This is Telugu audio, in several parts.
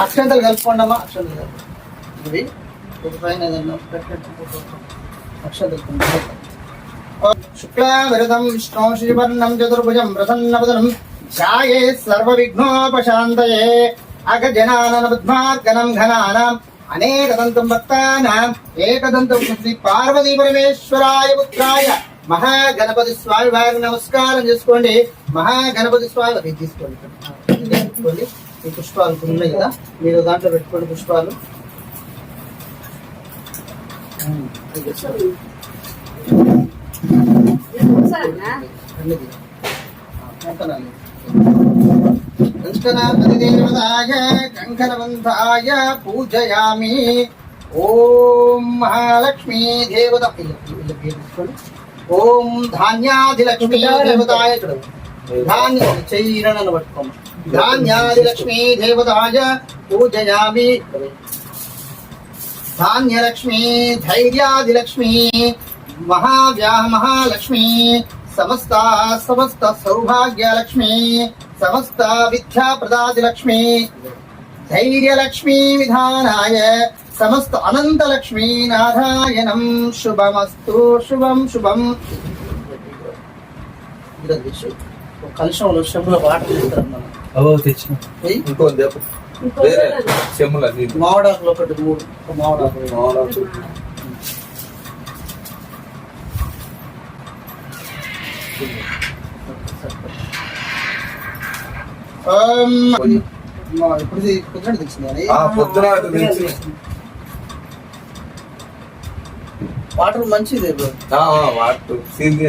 అక్షంతలు కలుపుకోండి అమ్మా. అక్షంతలు కలుపు. ఇవి ఒక పైన ఏదన్నా అక్షంతలు శుక్లావరదం విష్ణు శ్రీవర్ణం చతుర్భుజం ప్రసన్నవదనం ఛాయే సర్వ విఘ్నోపశాంతయే అగజనానన పద్మార్గనం ఘనానాం. అనేకదంతం భక్తానాం. ఏకదంతం శ్రీ పార్వతీ పరమేశ్వరాయ పుత్రాయ. మహాగణపతి స్వామి వారికి నమస్కారం చేసుకోండి. మహాగణపతి స్వామి తీసుకోండి. పెట్టుకోండి ఈ పుష్పాలు ఉన్నాయి కదా మీరు దాంట్లో పెట్టుకోండి పుష్పాలు ఉమ్, కంకణాధిదేవతాయ కంకణవంతాయ పూజయామి ఓం మహాలక్ష్మీ దేవత ఓం ధాన్యాధిలక్ష్మీ దేవతాయ ఇక్కడ ధాన్య చెయ్యిరనను పట్టుకోమ ధాన్యాధిలక్ష్మీ దేవతాయ పూజయామి ధాన్యలక్ష్మీ ధైర్యాదిలక్ష్మీ మహావ్యా మహాలక్ష్మీ సమస్త సమస్త సౌభాగ్యలక్ష్మీ సమస్త విద్యాప్రదాదిలక్ష్మీ ధైర్యలక్ష్మీ విధానాయ సమస్త అనంతలక్ష్మీ నారాయణం శుభమస్తు శుభం శుభం కలుషంలో చెంబులో వాటర్ వెయ్యి. ఇంకో దెబ్బ వేరే మామిడాకులు ఒకటి మూడు. మామిడాకులు ఇప్పుడు పొద్దున పొద్దున. వాటర్ మంచిది బ్రో. వాటు సీంది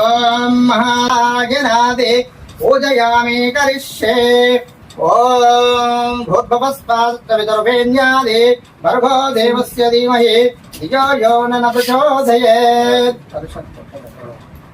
ఓం మహారాజనాదే పూజయామి కరిష్యే. ఓం భూర్భవస్పాదర్వేణ్యాదే భర్గో దేవస్య ధీమహి. ధియో యో న ప్రచోదయేత్.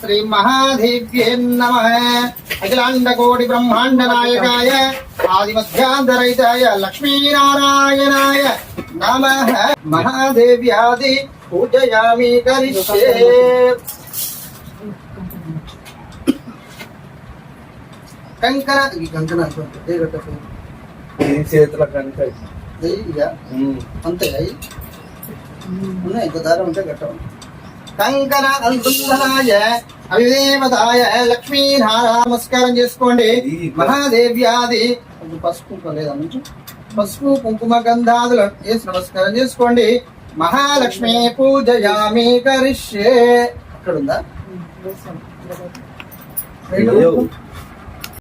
మహాదేవ్యే నమ శ్రీ భూమాతల్యే నమ శ్రీ మహాదేవ్యే నమ అఖిలాండ కోటి బ్రహ్మాండ నాయకాయ ఆదిమధ్యాంతరహితాయ లక్ష్మీనారాయణాయ నమ మహాదేవ్యాది పూజయామి కరిష్యే కంకణ ఈ కంకణ అనుకోండి. ఏ కట్టకు. ఈ చేతుల కనుక ఏ ఇక అంతే అయి ఉన్నాయి ఇంత దారం ఉంటే కట్టం కంకణ అనుబంధనాయ అవిదేవతాయ లక్ష్మీనారాయణ నమస్కారం చేసుకోండి మహాదేవ్యాది కొంచెం పసుపు లేదా పసుపు కుంకుమ గంధాదులు వేసి నమస్కారం చేసుకోండి. మహాలక్ష్మి పూజయామి కరిష్యే. అక్కడ ఉందా లేవు.